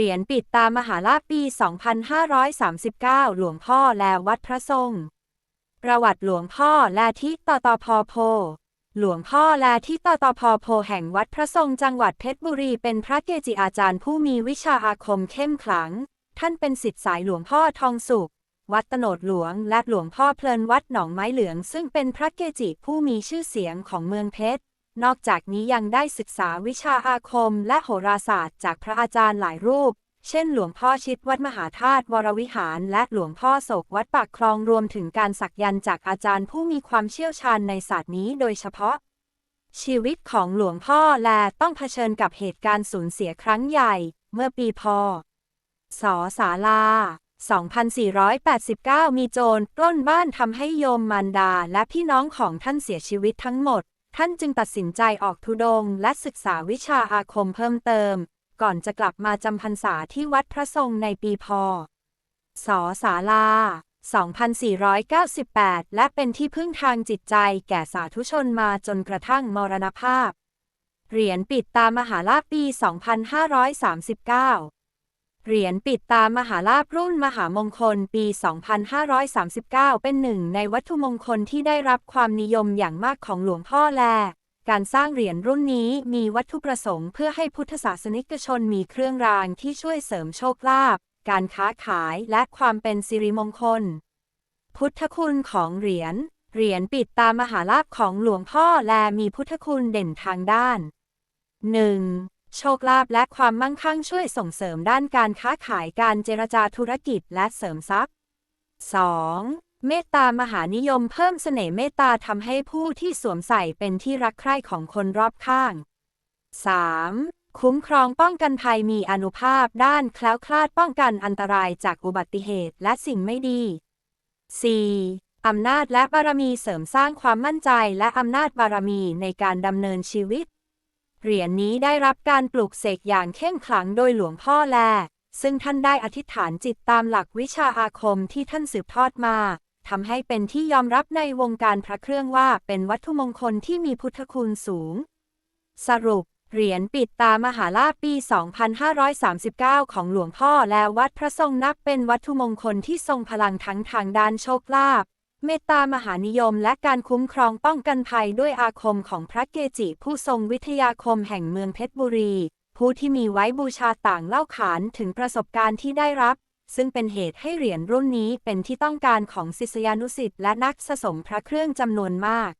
เหรียญปิดตามหาลาภปี 2539 หลวงพ่อแลวัดพระทรง ประวัติหลวงพ่อแลที่ตตพโพ หลวงพ่อแลที่ตตพโพแห่งวัดพระทรงจังหวัดเพชรบุรีเป็นพระเกจิอาจารย์ผู้มีวิชาอาคมเข้มขลัง ท่านเป็นศิษย์สายหลวงพ่อทองสุข วัดตโนดหลวงและหลวงพ่อเพลินวัดหนองไม้เหลือง ซึ่งเป็นพระเกจิผู้มีชื่อเสียงของเมืองเพชร นอกจากนี้ยังได้ศึกษาวิชาอาคมและโหราศาสตร์จากพระอาจารย์หลายรูป เช่น หลวงพ่อชิดวัดมหาธาตุวรวิหารและหลวงพ่อโศกวัดปากคลองรวมถึงการสักยันต์จากอาจารย์ผู้มีความเชี่ยวชาญในศาสตร์นี้โดยเฉพาะ ชีวิตของหลวงพ่อแลต้องเผชิญกับเหตุการณ์สูญเสียครั้งใหญ่ เมื่อปีพ.ศศาลา2489 มีโจรปล้นบ้านทำให้โยมมารดาและพี่น้องของท่านเสียชีวิตทั้งหมด ท่านจึงตัดสินใจออกธุดงค์และศึกษาวิชาอาคมเพิ่มเติม ก่อนจะกลับมาจำพรรษาที่วัดพระทรงในปีพ.ศศาลา 2498 และเป็นที่พึ่งทางจิตใจแก่สาธุชนมาจนกระทั่งมรณภาพ เหรียญปิดตามหาลาภปี 2539 เหรียญปิดตามหาลาภรุ่นมหามงคลปี 2539 เป็นหนึ่งในวัตถุมงคลที่ได้รับความนิยมอย่างมากของหลวงพ่อแล การสร้างเหรียญรุ่นนี้มีวัตถุประสงค์เพื่อให้พุทธศาสนิกชนมีเครื่องรางที่ช่วยเสริมโชคลาภ การค้าขายและความเป็นสิริมงคล พุทธคุณของเหรียญ เหรียญปิดตามหาลาภของหลวงพ่อแลมีพุทธคุณเด่นทางด้าน 1. โชคลาภและความมั่งคั่งช่วยส่งเสริมด้านการค้าขายการเจรจาธุรกิจและเสริมทรัพย์ 2. เมตตามหานิยมเพิ่มเสน่ห์เมตตาทำให้ผู้ที่สวมใส่เป็นที่รักใคร่ของคนรอบข้าง 3. คุ้มครองป้องกันภัยมีอนุภาพด้านแคล้วคลาดป้องกันอันตรายจากอุบัติเหตุและสิ่งไม่ดี 4. อำนาจและบารมีเสริมสร้างความมั่นใจและอำนาจบารมีในการดำเนินชีวิต เหรียญนี้ได้รับการปลูกเสกอย่างเข้มขลังโดยหลวงพ่อแล ซึ่งท่านได้อธิษฐานจิตตามหลักวิชาอาคมที่ท่านสืบทอดมาทำให้เป็นที่ยอมรับในวงการพระเครื่องว่าเป็นวัตถุมงคลที่มีพุทธคุณสูง สรุป เหรียญปิดตามหาลาภปี 2539 ของหลวงพ่อและวัดพระทรงนับเป็นวัตถุมงคลที่ทรงพลังทั้งทางด้านโชคลาภ เมตตามหานิยมและการคุ้มครองป้องกันภัยด้วยอาคมของพระเกจิผู้ทรงวิทยาคมแห่งเมืองเพชรบุรี ผู้ที่มีไว้บูชาต่างเล่าขานถึงประสบการณ์ที่ได้รับ ซึ่งเป็นเหตุให้เหรียญรุ่นนี้เป็นที่ต้องการของศิษยานุศิษย์และนักสะสมพระเครื่องจำนวนมาก